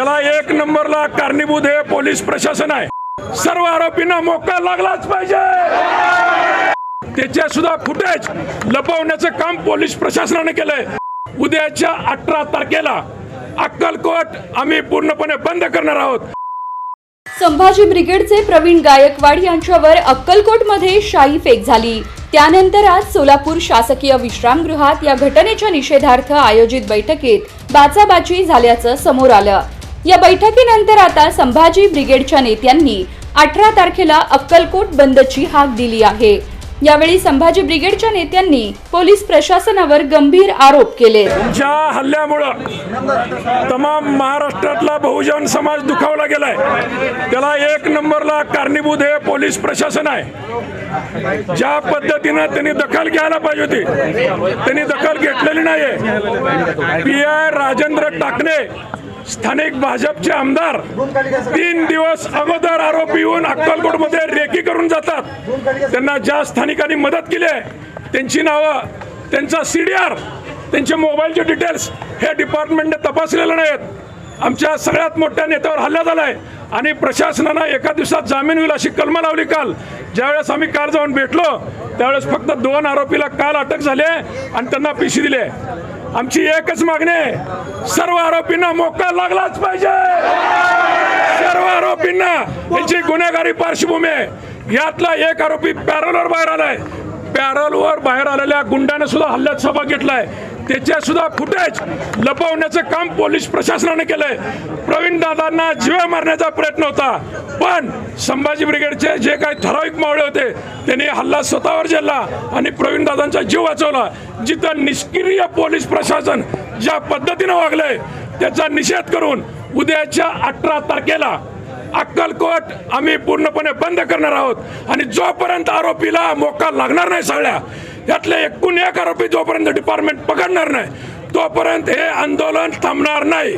त्याला एक नंबरला कारणीभूत हे पोलीस प्रशासन आहे. सर्व आरोपींना मोका लागलाच पाहिजे. त्याच्या सुद्धा फुटेज लपवण्याचं काम पोलीस प्रशासनाने केलंय. उद्याच्या अठरा तारखेला अक्कलकोट आम्ही पूर्णपणे बंद करणार आहोत. संभाजी ब्रिगेडचे प्रवीण गायकवाड यांच्यावर अक्कलकोटमध्ये शाई फेक झाली. त्यानंतर आज सोलापूर शासकीय विश्रामगृहात या घटनेच्या निषेधार्थ आयोजित बैठकीत बाचाबाची झाल्याचं समोर आलं. या बैठकीनंतर आता संभाजी ब्रिगेडच्या नेत्यांनी अठरा तारखेला अक्कलकोट बंदची हाक दिली आहे. यावेळी संभाजी ब्रिगेडच्या नेत्यांनी पोलीस प्रशासनावर गंभीर आरोप केले. ज्या हल्ल्यामुळं तमाम महाराष्ट्रातला बहुजन समाज दुखावला गेलाय. त्याला एक नंबरला कारणीभूत हे पोलीस प्रशासन आहे. ज्या पद्धतीनं त्यांनी दखल घ्यायला पाहिजे होती त्यांनी दखल घेतलेली नाहीये. पी आय राजेंद्र टाकणे स्थानिक भाजपचे आमदार तीन दिवस अगोदर आरोपी येऊन अक्कलकोटमध्ये रेकी करून जातात. त्यांना ज्या स्थानिकांनी मदत केली आहे त्यांची नावं त्यांचा सी डी आर त्यांचे मोबाईलचे डिटेल्स हे डिपार्टमेंटने तपासलेले नाहीत. आमच्या सगळ्यात मोठ्या नेत्यावर हल्ला झाला आहे आणि प्रशासनानं एका दिवसात जामीन होईल अशी कलम लावली काल. ज्यावेळेस आम्ही काल जाऊन भेटलो त्यावेळेस फक्त दोन आरोपीला काल अटक झाली आहे आणि त्यांना पिशी दिली आहे. आमची एकच मागणी आहे. सर्व आरोपींना मोका लागलाच पाहिजे. सर्व आरोपींना त्यांची गुन्हेगारी पार्श्वभूमी आहे. यातला एक आरोपी पॅरोलवर बाहेर आलाय. पॅरोलवर बाहेर आलेल्या गुंडाने सुद्धा हल्ल्यात सहभाग घेतलाय. त्याच्यासुद्धा फुटेज लपवण्याचं काम पोलीस प्रशासनाने केलंय. प्रवीण दादांना जीवे मारण्याचा प्रयत्न होता. पण संभाजी ब्रिगेडचे जे काही ठराविक मावळे होते त्यांनी हल्ला स्वतःवर झेलला आणि प्रवीण दादांचा जीव वाचवला. जिथं निष्क्रिय पोलीस प्रशासन ज्या पद्धतीनं वागलंय त्याचा निषेध करून उद्याच्या अठरा तारखेला अक्कलकोट आम्ही पूर्णपणे बंद करणार आहोत. आणि जोपर्यंत आरोपीला मोका लागणार नाही सगळ्या यातले एकूण एक आरोपी जोपर्यंत डिपार्टमेंट पकडणार नाही तोपर्यंत हे आंदोलन थांबणार नाही.